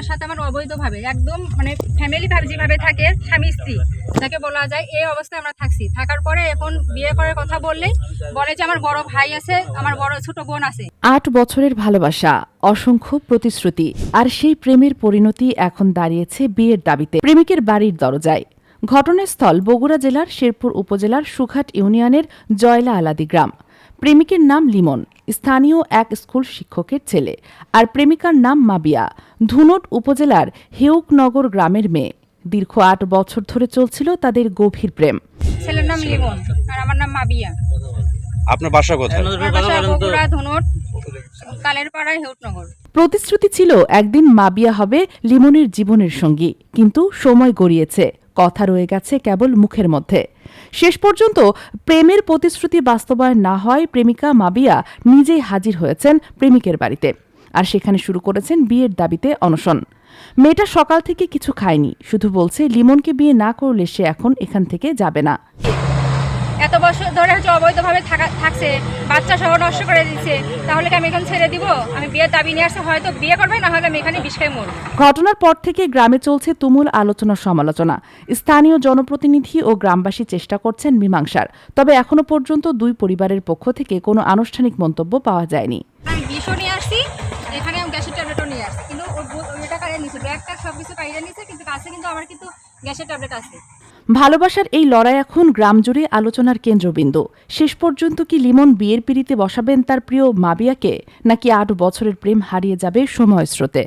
ওনার সাথে আমার অবৈধভাবে, একদম মানে ফ্যামিলি ভাবে যেভাবে থাকে, স্বামী স্ত্রী, যাকে বলা যায় এই অবস্থায় আমরা থাকছি। থাকার পরে এখন বিয়ে করার কথা বললেই বলে যে আমার বড় ভাই আছে, আমার বড় ছোট বোন আছে। আট বছরের ভালোবাসা, অসংখ্য প্রতিশ্রুতি, আর সেই প্রেমের পরিণতি এখন দাঁড়িয়েছে বিয়ের দাবিতে। প্রেমিকের বাড়ির দরজায়। ঘটনাস্থল বগুড়া জেলার শেরপুর উপজেলার সুঘাট ইউনিয়নের জয়লা আলাদি গ্রাম। প্রেমিকের নাম লিমন, স্থানীয় এক স্কুল শিক্ষকের ছেলে, আর প্রেমিকার নাম মাবিয়া। ধুনট উপজেলার হেউকনগর গ্রামের মেয়ে। দীর্ঘ আট বছর ধরে চলছিল তাদের গভীর প্রেম। ছেলের নাম লিমন আর আমার নাম মাবিয়া। আপনার বাসা কোথায়? বগুড়া ধনুট কালের হেউটনগর প্রতিশ্রুতি ছিল একদিন মাবিয়া হবে লিমনের জীবনের সঙ্গী। কিন্তু সময় গড়িয়েছে কথা রয়ে গেছে কেবল মুখের মধ্যে। শেষ পর্যন্ত প্রেমের প্রতিশ্রুতি বাস্তবায়ন না হয় প্রেমিকা মাবিয়া নিজেই হাজির হয়েছেন প্রেমিকের বাড়িতে। আর সেখানে শুরু করেছেন বিয়ের দাবিতে অনশন। মেয়েটা সকাল থেকে কিছু খায়নি শুধু বলছে লিমনকে বিয়ে না করলে সে এখন এখান থেকে যাবে না। এত বছর ধরে হচ্ছে অবৈধভাবে থাকা থাকছে বাচ্চা সহ নষ্ট করে দিচ্ছে তাহলে কি আমি এখন ছেড়ে দিব? আমি বিয়ের দাবি নিয়ে আসছে হয়তো বিয়ে করবে না হলে আমি এখানে বিষয়ে মরবো। ঘটনার পর থেকে গ্রামে চলছে তুমুল আলোচনা সমালোচনা। স্থানীয় জনপ্রতিনিধি ও গ্রামবাসী চেষ্টা করছেন মীমাংসার তবে এখনও পর্যন্ত দুই পরিবারের পক্ষ থেকে কোনো আনুষ্ঠানিক মন্তব্য পাওয়া যায়নি। আমি বিষও নিয়ে ভালোবাসার এই লড়াই এখন গ্রাম জুড়ে আলোচনার কেন্দ্রবিন্দু। শেষ পর্যন্ত কি লিমন বিয়ের পিড়িতে বসাবেন তার প্রিয় মাবিয়াকে, নাকি আট বছরের প্রেম হারিয়ে যাবে সময় স্রোতে?